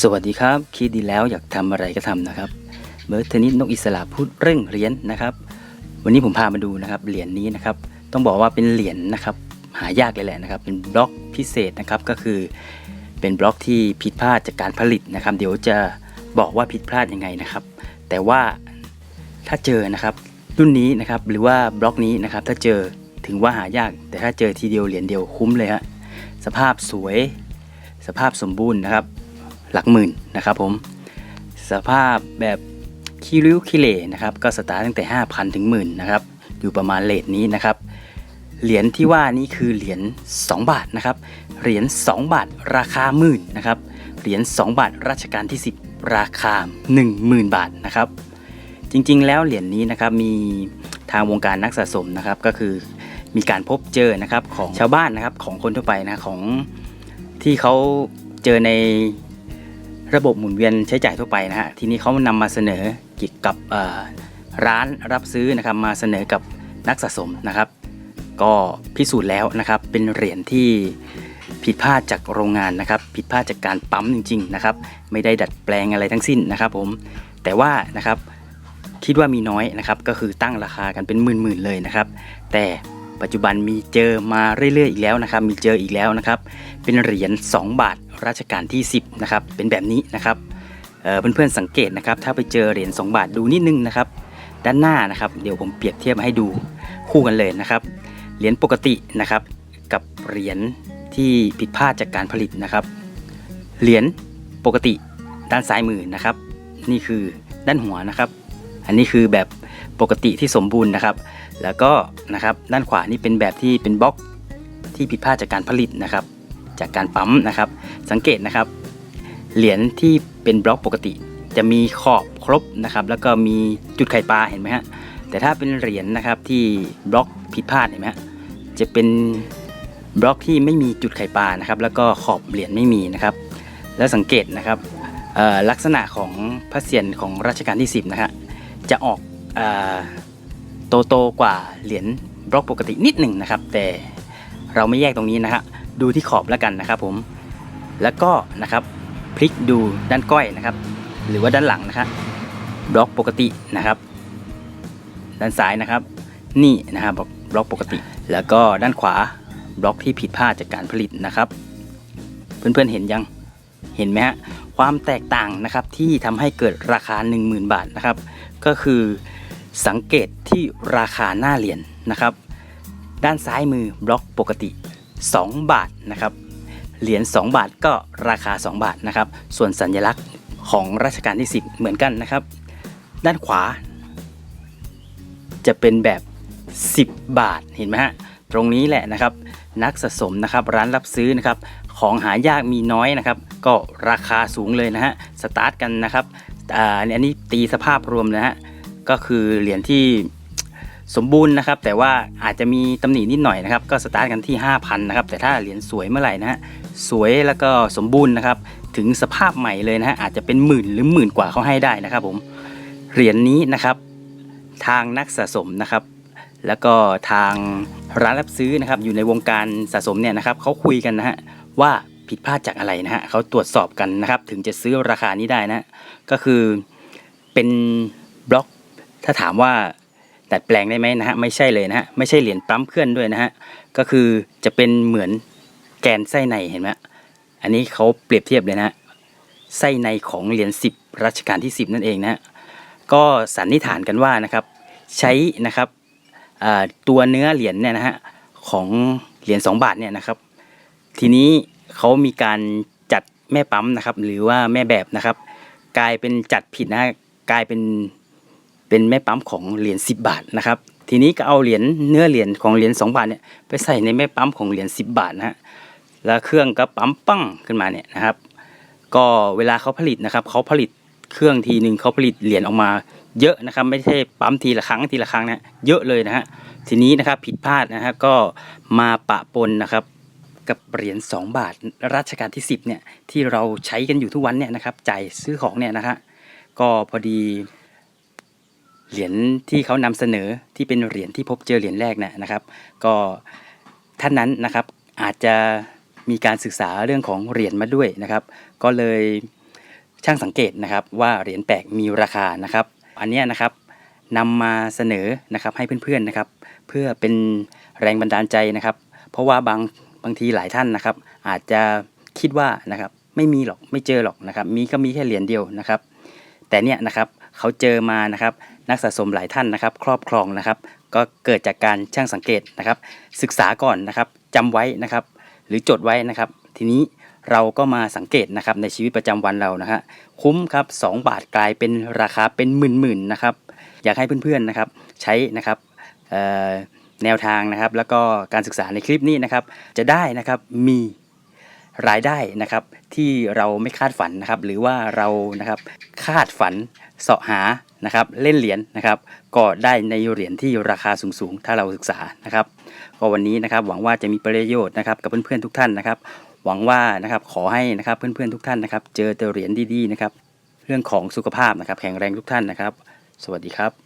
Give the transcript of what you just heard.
สวัสดีครับ คิดดีแล้วอยากทำอะไรก็ทำนะครับเบิร์เทนิสนกอิสระพูดเร่งเหรียญนะครับ วันนี้ผมพามาดูนะครับเหรียญนี้นะครับ ต้องบอกว่าเป็นเหรียญนะครับ หายากเลยแหละนะครับ เป็นบล็อกพิเศษนะครับก็คือ เป็นบล็อกที่ผิดพลาดจากการผลิตนะครับ เดี๋ยวจะบอกว่าผิดพลาดยังไงนะครับ แต่ว่าถ้าเจอนะครับรุ่นนี้นะครับหรือว่าบล็อกนี้นะครับ ถ้าเจอถึงว่าหายาก แต่ถ้าเจอทีเดียวเหรียญเดียวคุ้มเลยฮะสภาพสวย สภาพสมบูรณ์นะครับ หลักหมื่นนะครับผมสภาพแบบคิริ้วคิเลนะครับก็สตาร์ตั้งแต่ 5,000 ถึงหมื่นนะครับอยู่ประมาณเลทนี้นะครับเหรียญที่ว่านี้คือเหรียญ2 บาทนะครับเหรียญ2บาทราคาหมื่นนะครับเหรียญ2บาทรัชกาลที่ 10 ราคา 10,000 บาทนะครับจริงๆ แล้วเหรียญนี้นะครับมีทางวงการนักสะสมนะครับก็คือมีการพบเจอนะครับของชาวบ้านนะครับของคนทั่วไปนะของที่เขาเจอใน ระบบหมุนเวียนใช้จ่ายทั่วไปนะฮะทีนี้เขานำมาเสนอเกี่ยวกับร้านรับซื้อนะครับมาเสนอกับนักสะสมนะครับ ก็พิสูจน์แล้วนะครับเป็นเหรียญที่ผิดพลาดจากโรงงานนะครับ ผิดพลาดจากการปั๊มจริงๆนะครับ ไม่ได้ดัดแปลงอะไรทั้งสิ้นนะครับผมแต่ว่านะครับคิดว่ามีน้อยนะครับ ก็คือตั้งราคากันเป็นหมื่นๆเลยนะครับ แต่ ปัจจุบันมีเจอมาเรื่อยๆอีกแล้วนะครับ มีเจออีกแล้วนะครับ เป็นเหรียญ2 บาทรัชกาลที่ 10นะครับ เป็นแบบนี้นะครับเเพื่อนๆสังเกตนะครับ ถ้าไปเจอเหรียญ2บาทดูนิดนึงนะครับ ด้านหน้านะครับ เดี๋ยวผมเปรียบเทียบมาให้ดูคู่กันเลยนะครับ เหรียญปกตินะครับ กับเหรียญที่ผิดพลาดจากการผลิตนะครับ เหรียญปกติด้านซ้ายมือนะครับ นี่คือด้านหัวนะครับ อันนี้คือแบบ ปกติที่สมบูรณ์นะครับ แล้วก็นะครับด้านขวานี่เป็นแบบที่เป็นบล็อกที่ผิดพลาดจากการผลิตนะครับ จากการปั๊มนะครับ สังเกตนะครับ เหรียญที่เป็นบล็อกปกติ จะมีขอบครบนะครับ แล้วก็มีจุดไข่ปลาเห็นไหมฮะแต่ถ้าเป็นเหรียญนะครับที่บล็อกผิดพลาดเห็นไหมฮะจะเป็นบล็อกที่ไม่มีจุดไข่ปลานะครับ แล้วก็ขอบเหรียญไม่มีนะครับ แล้วสังเกตนะครับลักษณะของพระเศียรของรัชกาลที่ 10นะฮะจะออก โตโตๆกว่าเหรียญบล็อกปกตินิดหนึ่งนะครับ แต่เราไม่แยกตรงนี้นะฮะดูที่ขอบแล้วกันนะครับผมแล้วก็นะครับพลิกดูด้านก้อยนะครับ หรือว่าด้านหลังนะครับบล็อกปกตินะครับ ด้านซ้ายนะครับ นี่นะครับบล็อกปกติ แล้วก็ด้านขวาบล็อกที่ผิดพลาดจากการผลิตนะครับ เพื่อนๆเห็นยังเห็นไหมฮะความแตกต่างนะครับที่ทำให้เกิดราคา 10,000 บาทนะครับ ก็คือ สังเกตที่ราคาหน้าเหรียญนะครับ ด้านซ้ายมือบล็อกปกติ 2 บาทนะครับเหรียญ2บาทก็ราคา 2 บาทนะครับ ส่วนสัญลักษณ์ของรัชกาลที่ 10 เหมือนกันนะครับ ด้านขวา จะเป็นแบบ 10 บาทเห็นไหมฮะตรงนี้แหละนะครับ นักสะสมนะครับร้านรับซื้อนะครับของหายากมีน้อยนะครับ ก็ราคาสูงเลยนะฮะสตาร์ทกันนะครับอ่าอันนี้ตีสภาพรวมนะฮะ ก็คือเหรียญที่สมบูรณ์นะครับ แต่ว่าอาจจะมีตำหนินิดหน่อยนะครับ ก็สตาร์ทกันที่ 5,000นะครับ แต่ถ้าเหรียญสวยเมื่อไหร่นะฮะสวยแล้วก็สมบูรณ์นะครับ ถึงสภาพใหม่เลยนะฮะอาจจะเป็นหมื่นหรือหมื่นกว่าเขาให้ได้นะครับ ผมเหรียญนี้นะครับ ทางนักสะสมนะครับ แล้วก็ทางร้านรับซื้อนะครับ อยู่ในวงการสะสมเนี่ยนะครับเขาคุยกันนะฮะว่าผิดพลาดจากอะไรนะฮะเขาตรวจสอบกันนะครับ ถึงจะซื้อราคานี้ได้นะ ก็คือเป็นบล็อก ถ้าถามว่าดัดแปลงได้ไหมนะฮะไม่ใช่เลยนะฮะไม่ใช่เหรียญปั๊มเคลื่อนด้วยนะฮะก็คือจะเป็นเหมือนแกนไส้ในเห็นไหมอันนี้เขาเปรียบเทียบเลยนะฮะไส้ในของเหรียญ10 รัชกาลที่ 10 นั่นเองนะฮะก็สันนิษฐานกันว่านะครับใช้นะครับตัวเนื้อเหรียญเนี่ยนะฮะของเหรียญ2บาทเนี่ยนะครับ ทีนี้เขามีการจัดแม่ปั๊มนะครับ หรือว่าแม่แบบนะครับ กลายเป็นจัดผิดนะกลายเป็น เป็นแม่ปั๊มของเหรียญ10 บาทนะครับ ทีนี้ก็เอาเหรียญเนื้อเหรียญของเหรียญ2บาทเนี่ยไปใส่ในแม่ปั๊มของเหรียญ10 บาทนะฮะแล้วเครื่องก็ปั๊มปั้งขึ้นมาเนี่ยนะครับ ก็เวลาเขาผลิตนะครับเขาผลิตเครื่องทีหนึ่งเขาผลิตเหรียญออกมาเยอะนะครับ ไม่ใช่ปั๊มทีละครั้งทีละครั้งนะเยอะเลยนะฮะทีนี้นะครับผิดพลาดนะฮะก็มาปะปนนะครับกับเหรียญ2บาทรัชกาลที่ 10เนี่ยที่เราใช้กันอยู่ทุกวันเนี่ยนะครับจ่ายซื้อของเนี่ยนะฮะก็พอดี เหรียญที่เขานำเสนอที่เป็นเหรียญที่พบเจอเหรียญแรกนะนะครับ ก็ท่านนั้นนะครับอาจจะมีการศึกษาเรื่องของเหรียญมาด้วยนะครับ ก็เลยช่างสังเกตนะครับว่าเหรียญแปลกมีราคานะครับ อันนี้นะครับนำมาเสนอนะครับให้เพื่อนๆนะครับ เพื่อเป็นแรงบันดาลใจนะครับ เพราะว่าบางบางทีหลายท่านนะครับ อาจจะคิดว่านะครับไม่มีหรอกไม่เจอหรอกนะครับ มีก็มีแค่เหรียญเดียวนะครับ แต่เนี่ยนะครับเขาเจอมานะครับ นักสะสมหลายท่านนะครับ ครอบครองนะครับ ก็เกิดจากการช่างสังเกตนะครับ ศึกษาก่อนนะครับจำไว้นะครับ หรือจดไว้นะครับ ทีนี้เราก็มาสังเกตนะครับในชีวิตประจำวันเรานะฮะคุ้มครับ 2 บาทกลายเป็นราคาเป็นหมื่นๆนะครับ อยากให้เพื่อนๆนะครับ ใช้นะครับแนวทางนะครับ แล้วก็การศึกษาในคลิปนี้นะครับ จะได้นะครับมี รายได้นะครับที่เราไม่คาดฝันนะครับ หรือว่าเรานะครับคาดฝันเสาะหานะครับเล่นเหรียญนะครับ ก็ได้ในเหรียญที่ราคาสูงๆ ถ้าเราศึกษานะครับ ก็วันนี้นะครับหวังว่าจะมีประโยชน์นะครับกับเพื่อนๆทุกท่านนะครับ หวังว่านะครับขอให้นะครับเพื่อนๆทุกท่านนะครับ เจอแต่เหรียญดีๆนะครับ เรื่องของสุขภาพนะครับ แข็งแรงทุกท่านนะครับ สวัสดีครับ